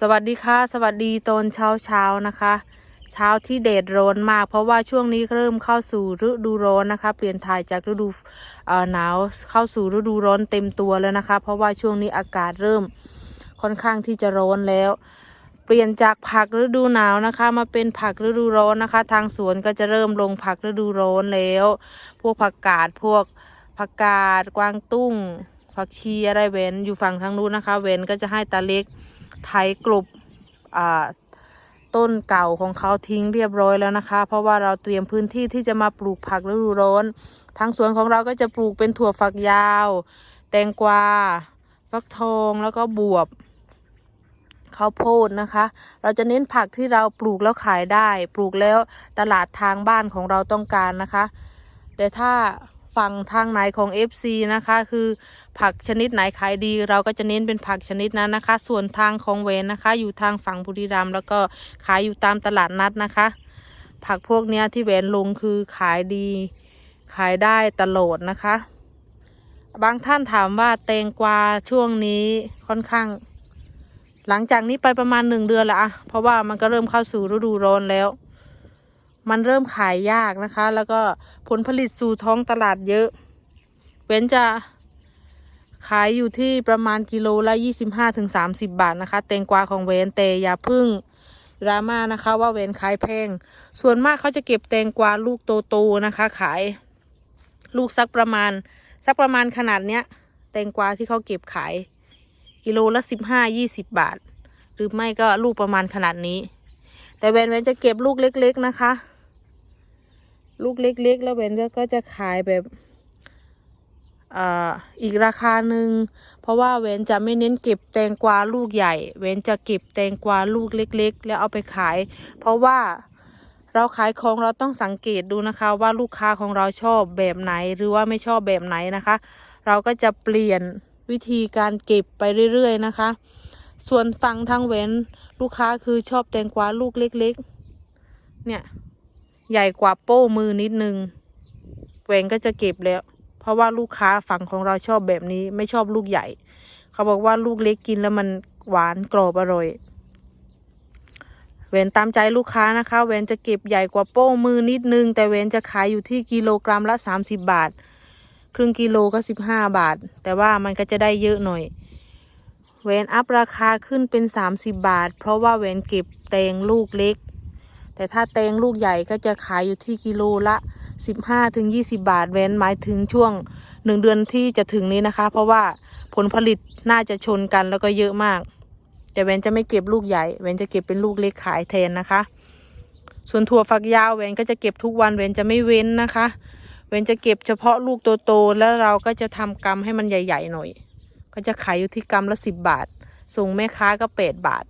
สวัสดีค่ะ สวัสดีตอนเช้าเช้านะคะ เช้าที่แดดร้อนมาก เพราะว่าช่วงนี้เริ่มเข้าสู่ฤดูร้อนนะคะ เปลี่ยนถ่ายจากฤดูหนาวเข้าสู่ฤดูร้อนเต็มตัวแล้วนะคะ เพราะว่าช่วงนี้อากาศเริ่มค่อนข้างที่จะร้อนแล้ว เปลี่ยนจากผักฤดูหนาวนะคะ มาเป็นผักฤดูร้อนนะคะ ทางสวนก็จะเริ่มลงผักฤดูร้อนแล้ว พวกผักกาดพวกผักกาดกวางตุ้งผักชีอะไรเว้นอยู่ฝั่งทางนู้นนะคะ เว้นก็จะให้ตาเล็ก ไถกลบอ่าต้นเก่าของเขาทิ้งเรียบร้อยแล้วนะคะ เพราะว่าเราเตรียมพื้นที่ที่จะมาปลูกผักฤดูร้อนทางสวนของเราก็จะปลูกเป็นถั่วฝักยาว แตงกวา ฟักทองแล้วก็บวบข้าวโพดนะคะ เราจะเน้นผักที่เราปลูกแล้วขายได้ ปลูกแล้วตลาดทางบ้านของเราต้องการนะคะ แต่ถ้าฝั่งทางไหนของ FC นะคะ คือ ผักชนิดไหนขายดี เราก็จะเน้นเป็นผักชนิดนั้นนะคะ ส่วนทางของเวนนะคะ อยู่ทางฝั่งบุรีรัมย์แล้วก็ขายอยู่ตามตลาดนัดนะคะ ผักพวกเนี้ยที่เวนลงคือขายดี ขายได้ตลอดนะคะ บางท่านถามว่าแตงกวาช่วงนี้ค่อนข้าง หลังจากนี้ไปประมาณหนึ่งเดือนล้วอะเพราะว่ามันก็เริ่มเข้าสู่ฤดูร้อนแล้ว มันเริ่มขายยากนะคะ แล้วก็ผลผลิตสู่ท้องตลาดเยอะ เว้นจะ ขายอยู่ที่ประมาณกิโลละยี่สิบาทนะคะแตงกวาของเวนแต่อย่าพึ่งดราม่านะคะว่าเวนขายแพง ส่วนมากเขาจะเก็บแตงกวาลูกโตๆนะคะ ขาย ลูกสักประมาณ สักประมาณขนาดเนี้ย แตงกวาที่เขาเก็บขาย กิโลละสิบห้ายี่สิบบาท หรือไม่ก็ลูกประมาณขนาดนี้ แต่แวนเวนจะเก็บลูกเล็ก ๆนะคะ ลูกเล็ก ๆ แล้วเวนก็จะขายแบบ อีกราคาหนึ่งเพราะว่าเวนจะไม่เน้นเก็บแตงกวาลูกใหญ่ เวนจะเก็บแตงกวาลูกเล็ก ๆ แล้วเอาไปขาย เพราะว่าเราขายของเราต้องสังเกตดูนะคะ ว่าลูกค้าของเราชอบแบบไหนหรือว่าไม่ชอบแบบไหนนะคะ เราก็จะเปลี่ยนวิธีการเก็บไปเรื่อยๆนะคะ ส่วนฝั่งทางเว้นลูกค้าคือชอบแตงกวาลูกเล็ก ๆ เนี่ยใหญ่กว่าโป้มือนิดนึงเวนก็จะเก็บแล้ว เพราะว่าลูกค้าฝั่งของเราชอบแบบนี้ ไม่ชอบลูกใหญ่ เขาบอกว่าลูกเล็กกินแล้วมันหวานกรอบอร่อยเวนตามใจลูกค้านะคะเวนจะเก็บใหญ่กว่าโป้มือนิดนึง แต่เวนจะขายอยู่ที่กิโลกรัมละ 30 บาท ครึ่งกิโลก็สิบห้าบาท แต่ว่ามันก็จะได้เยอะหน่อยเวนอัพราคาขึ้นเป็นสามสิบบาท เพราะว่าเวนเก็บแตงลูกเล็ก แต่ถ้าแตงลูกใหญ่ก็จะขายอยู่ที่กิโลละ สิบห้าถึงยี่สิบาทเว้นหมายถึงช่วงหนึ่งเดือนที่จะถึงนี้นะคะ เพราะว่าผลผลิตน่าจะชนกันแล้วก็เยอะมาก แต่เวนจะไม่เก็บลูกใหญ่เวนจะเก็บเป็นลูกเล็กขายแทนนะคะ ส่วนถั่วฝักยาวเวนก็จะเก็บทุกวันเวนจะไม่เว้นนะคะ เว้นจะเก็บเฉพาะลูกโตๆแล้วเราก็จะทำกำให้มันใหญ่ ๆ หน่อย ก็จะขายอยู่ที่กำละสิบบาท ส่งแม่ค้าก็แปดบาท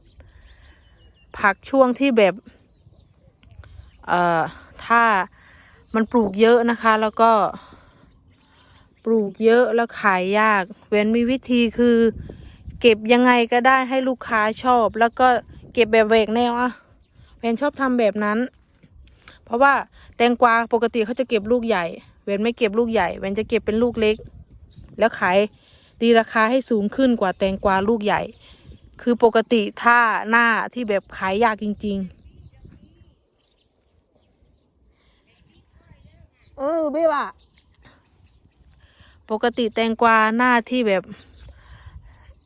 ผักช่วงที่แบบเอ่อถ้า มันปลูกเยอะนะคะ แล้วก็ปลูกเยอะแล้วขายยาก เว้นมีวิธีคือ เก็บยังไงก็ได้ให้ลูกค้าชอบ แล้วก็เก็บแบบเวกแนวอะเวนชอบทำแบบนั้น เพราะว่าแตงกวาปกติเขาจะเก็บลูกใหญ่ เวนไม่เก็บลูกใหญ่ เวนจะเก็บเป็นลูกเล็ก แล้วขายตีราคาให้สูงขึ้นกว่าแตงกวาลูกใหญ่ คือปกติถ้าหน้าที่แบบขายยากจริง ๆ เออเบี้ะปกติแตงกวาหน้าที่แบบ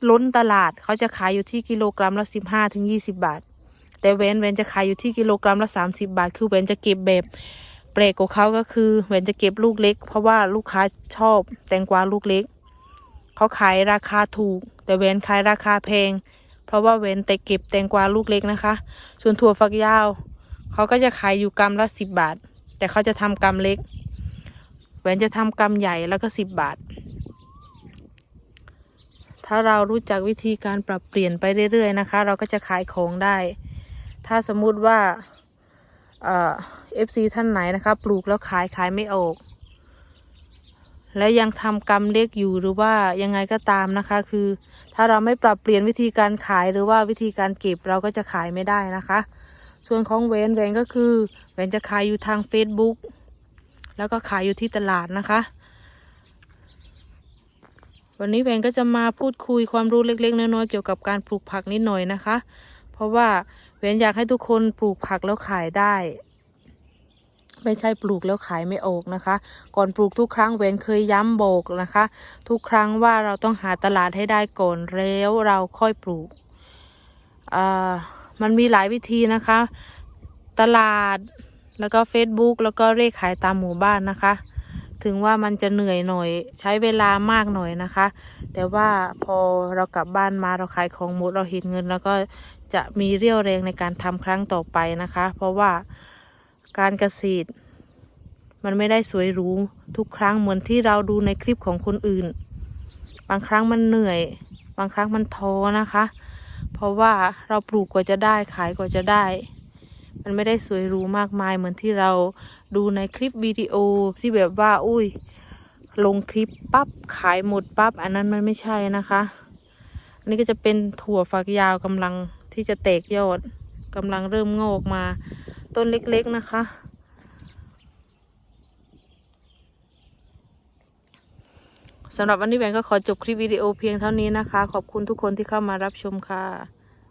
ล้นตลาดเขาจะขายอยู่ที่กิโลกรัมละสิบห้าถึงยี่สิบาท แต่เวนเวนจะขายอยู่ที่กิโลกรัมละสามสิบาท คือเวนจะเก็บแบบแปลกกว่าเขาก็คือเวนจะเก็บลูกเล็ก เพราะว่าลูกค้าชอบแตงกวาลูกเล็กเขาขายราคาถูก แต่เวนขายราคาแพง เพราะว่าเวนแต่เก็บแตงกวาลูกเล็กนะคะ ส่วนถั่วฝักยาวเขาก็จะขายอยู่กรัมละสิบบาท แต่เขาจะทำกรัมเล็ก วนจะทำกรัมใหญ่แล้วก็สิบบาท ถ้าเรารู้จักวิธีการปรับเปลี่ยนไปเรื่อยๆนะคะ เราก็จะขายของได้ ถ้าสมมุติว่าเอ่อฟซีท่านไหนนะคะ ปลูกแล้วขายขายไม่ออก แล้วยังทำกรรมเล็กอยู่หรือว่ายังไงก็ตามนะคะ คือถ้าเราไม่ปรับเปลี่ยนวิธีการขายหรือว่าวิธีการเก็บเราก็จะขายไม่ได้นะคะ ส่วนของเวนเวนก็คือเวนจะขายอยู่ทาง Facebook แล้วก็ขายอยู่ที่ตลาดนะคะ วันนี้แวนก็จะมาพูดคุยความรู้เล็กๆน้อยๆเกี่ยวกับการปลูกผักนิดหน่อยนะคะ เพราะว่าแวนอยากให้ทุกคนปลูกผักแล้วขายได้ ไม่ใช่ปลูกแล้วขายไม่ออกนะคะ ก่อนปลูกทุกครั้งเวนเคยย้ำบอกนะคะ ทุกครั้งว่าเราต้องหาตลาดให้ได้ก่อนแล้วเราค่อยปลูกอ่ามันมีหลายวิธีนะคะ ตลาด แล้วก็ Facebook แล้วก็เลขขายตามหมู่บ้านนะคะ ถึงว่ามันจะเหนื่อยหน่อย ใช้เวลามากหน่อยนะคะ แต่ว่าพอเรากลับบ้านมาเราขายของหมดเราเห็นเงิน แล้วก็จะมีเรี่ยวแรงในการทำครั้งต่อไปนะคะ เพราะว่าการเกษตร มันไม่ได้สวยหรูทุกครั้งเหมือนที่เราดูในคลิปของคนอื่น บางครั้งมันเหนื่อย บางครั้งมันท้อนะคะ เพราะว่าเราปลูกกว่าจะได้ขายกว่าจะได้ มันไม่ได้สวยหรูมากมายเหมือนที่เราดูในคลิปวิดีโอที่แบบว่า อุ้ย ลงคลิปปั๊บขายหมดปั๊บอันนั้นมันไม่ใช่นะคะอันนี้ก็จะเป็นถั่วฝักยาวกำลังที่จะแตกยอดกำลังเริ่มงอกมา ต้นเล็กๆนะคะสำหรับวันนี้แหวนก็ขอจบคลิปวิดีโอเพียงเท่านี้นะคะ ขอบคุณทุกคนที่เข้ามารับชมค่ะ